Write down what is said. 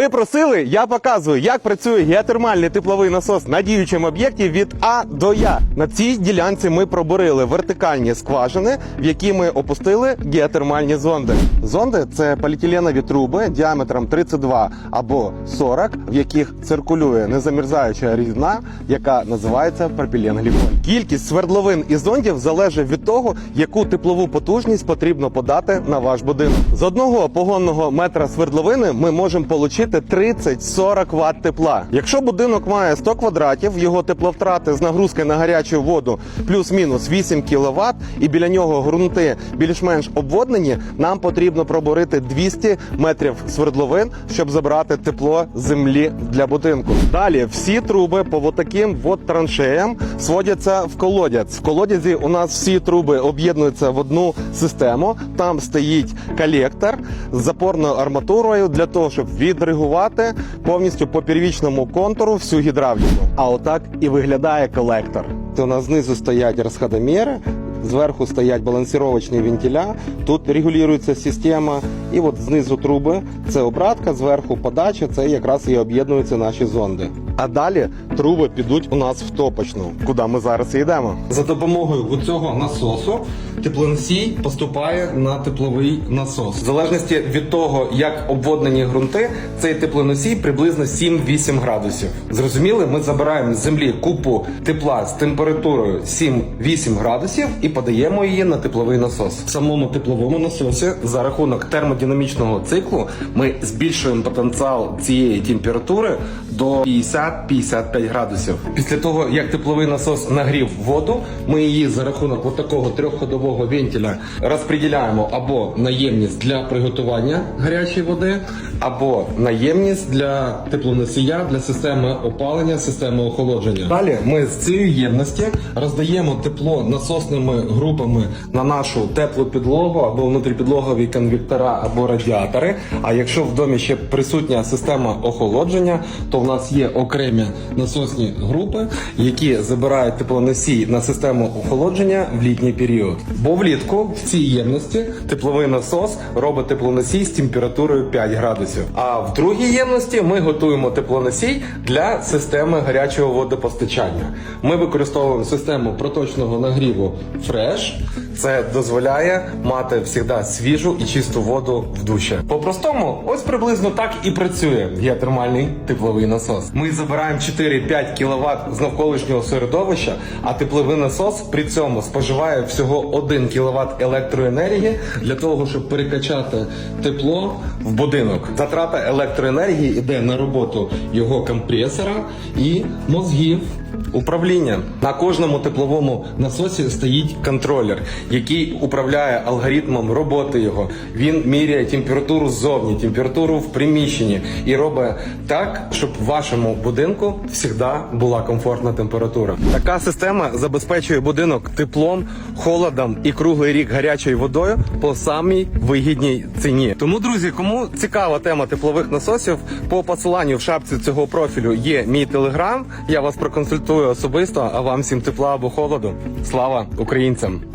Ви просили, я показую, як працює геотермальний тепловий насос на діючому об'єкті від А до Я. На цій ділянці ми пробурили вертикальні скважини, в які ми опустили геотермальні зонди. Зонди це поліетиленові труби діаметром 32 або 40, в яких циркулює незамерзаюча рідина, яка називається пропіленгліколь. Кількість свердловин і зондів залежить від того, яку теплову потужність потрібно подати на ваш будинок. З одного погонного метра свердловини ми можемо отримати 30-40 Вт тепла. Якщо будинок має 100 квадратів, його тепловтрати з нагрузки на гарячу воду плюс-мінус 8 кВт, і біля нього ґрунти більш-менш обводнені, нам потрібно пробурити 200 метрів свердловин, щоб забрати тепло землі для будинку. Далі всі труби по таким вот траншеям сводяться в колодязь. В колодязі у нас всі труби об'єднуються в одну систему. Там стоїть колектор з запорною арматурою для того, щоб відрегувати повністю по первічному контуру всю гідравліку. А отак і виглядає колектор. То у нас знизу стоять розходоміри, Зверху стоять балансировочні вентиля, тут регулюється система, і от знизу труби це обратка, зверху подача, це якраз і об'єднуються наші зонди. А далі труби підуть у нас в топочну, куди ми зараз і йдемо. За допомогою цього насосу теплоносій поступає на тепловий насос. В залежності від того, як обводнені ґрунти, цей теплоносій приблизно 7-8 градусів. Зрозуміли, ми забираємо з землі купу тепла з температурою 7-8 градусів і подаємо її на тепловий насос. В самому тепловому насосі за рахунок термодинамічного циклу ми збільшуємо потенціал цієї температури до 50-55 градусів. Після того, як тепловий насос нагрів воду, ми її за рахунок от такого вентиля розподіляємо або на ємність для приготування гарячої води, або на ємність для теплоносія, для системи опалення, системи охолодження. Далі ми з цієї ємності роздаємо тепло насосними групами на нашу теплу підлогу або внутріпідлогові конвектора або радіатори. А якщо в домі ще присутня система охолодження, то в нас є окремі насосні групи, які забирають теплоносій на систему охолодження в літній період. Бо влітку в цій ємності тепловий насос робить теплоносій з температурою 5 градусів. А в другій ємності ми готуємо теплоносій для системи гарячого водопостачання. Ми використовуємо систему проточного нагріву Fresh. Це дозволяє мати завжди свіжу і чисту воду в душі. По-простому, ось приблизно так і працює геотермальний тепловий насос. Ми забираємо 4-5 кВт з навколишнього середовища, а тепловий насос при цьому споживає всього 1 кВт електроенергії для того, щоб перекачати тепло в будинок. Затрата електроенергії йде на роботу його компресора і мозгів. Управління на кожному тепловому насосі стоїть контролер, який управляє алгоритмом роботи його. Він міряє температуру ззовні, температуру в приміщенні і робить так, щоб в вашому будинку завжди була комфортна температура. Така система забезпечує будинок теплом, холодом і круглий рік гарячою водою по самій вигідній ціні. Тому, друзі, кому цікава тема теплових насосів, по посиланню в шапці цього профілю є мій телеграм. Я вас проконсультую особисто, а вам всім тепла або холоду. Слава українцям!